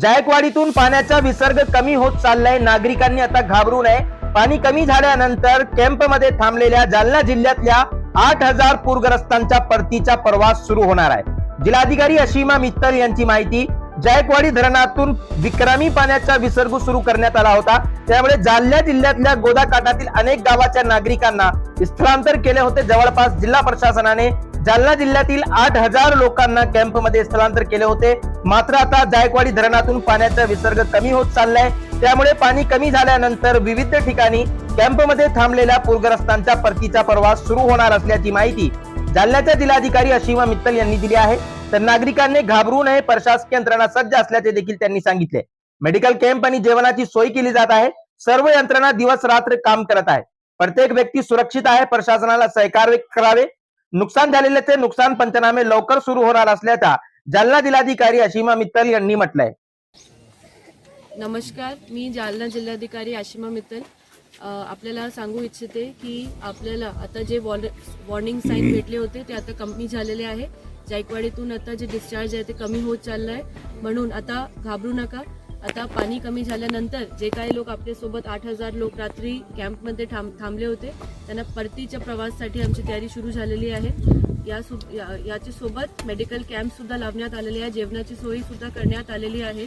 जायकवाडीतून पाण्याचा विसर्ग कमी होत चाललाय. नागरिकांनी आता घाबरू नये. पाणी कमी झाल्यानंतर कॅम्पमध्ये थांबलेल्या जालना जिल्ह्यातल्या आठ हजार पूरग्रस्तांच्या परतीचा प्रवास सुरू होणार आहे. जिल्हाधिकारी अशीमा मित्तल यांची माहिती जायकवाडी धरणातून विक्रमी पाण्याचा विसर्ग सुरू करण्यात आला होता. त्यामुळे जालना जिल्ह्यातल्या गोदाकाठातील अनेक गावाच्या नागरिकांना स्थलांतर केले होते. जवळपास जिल्हा प्रशासनाने जालना जिल्ह्यातील आठ हजार लोकांना कॅम्पमध्ये स्थलांतर केले होते. मात्र आता जायकवाडी धरणातून पाण्याचा विसर्ग कमी होत चाललाय. त्यामुळे पाणी कमी झाल्यानंतर विविध ठिकाणी कॅम्पमध्ये थांबलेल्या पूरग्रस्तांच्या परतीचा प्रवास सुरू होणार असल्याची माहिती जालन्याच्या जिल्हाधिकारी अशिमा मित्तल यांनी दिली आहे. तर नागरिकांनी घाबरू नये प्रशासकीय यंत्रणा सज्ज असल्याचे देखील त्यांनी सांगितले. मेडिकल कॅम्प आणि जेवणाची सोय केली जात आहे. सर्व यंत्रणा दिवस रात्र काम करत आहे. प्रत्येक व्यक्ती सुरक्षित आहे. प्रशासनाला सहकार्य करावे. नुकसान झालेल्याचे नुकसान पंचनामे लवकर सुरू होणार असल्याचा जालना जिल्हाधिकारी अशिमा मित्तल यांनी म्हटलंय. नमस्कार मी जालना जिल्हाधिकारी आशिमा मित्तल. आपल्याला सांगू इच्छिते की आपल्याला आता जे वॉर वॉर्निंग साईन भेटले होते ते आता कमी झालेले आहे. जायकवाडीतून आता जे डिस्चार्ज आहे ते कमी होत चाललं आहे म्हणून आता घाबरू नका. आता पाणी कमी झाल्यानंतर जे काही लोक आपल्यासोबत आठ हजार लोक रात्री कॅम्पमध्ये थांब थांबले होते त्यांना परतीच्या प्रवासासाठी आमची तयारी सुरू झालेली आहे. या सु या- याच्या सोबत मेडिकल कॅम्पसुद्धा लावण्यात आलेले आहे जेवणाची सोयीसुद्धा करण्यात आलेली आहे.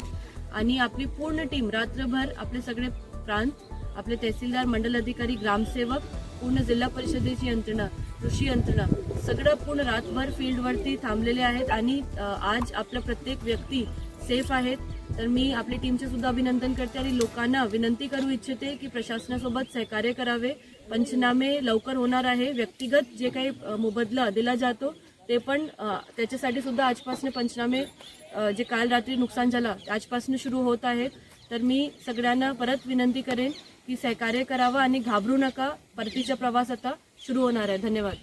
आणि आपली पूर्ण टीम रात्रभर आपले सगळे प्रांत आपले तहसीलदार मंडल अधिकारी ग्रामसेवक पूर्ण जिल्हा परिषदेची यंत्रणा कृषी यंत्रणा सगळं पूर्ण रातभर फील्डवरती थांबलेले आहेत. आणि आज आपला प्रत्येक व्यक्ती सेफ आहेत. तर मी आपली टीमचे सुद्धा अभिनंदन करते आणि लोकांना विनंती करू इच्छिते की प्रशासनासोबत सहकार्य करावे. पंचनामे लवकर होणार आहे. व्यक्तिगत जे काही मोबदला दिला जातो ते पण त्याच्यासाठी सुद्धा आजपासून पंचनामे जे काल रात्री नुकसान झालं आजपासून सुरू होत आहेत. तर मी सगळ्यांना परत विनंती करेन की सहकार्य करावं आणि घाबरू नका. परतीचा प्रवास आता सुरू होणार आहे. धन्यवाद.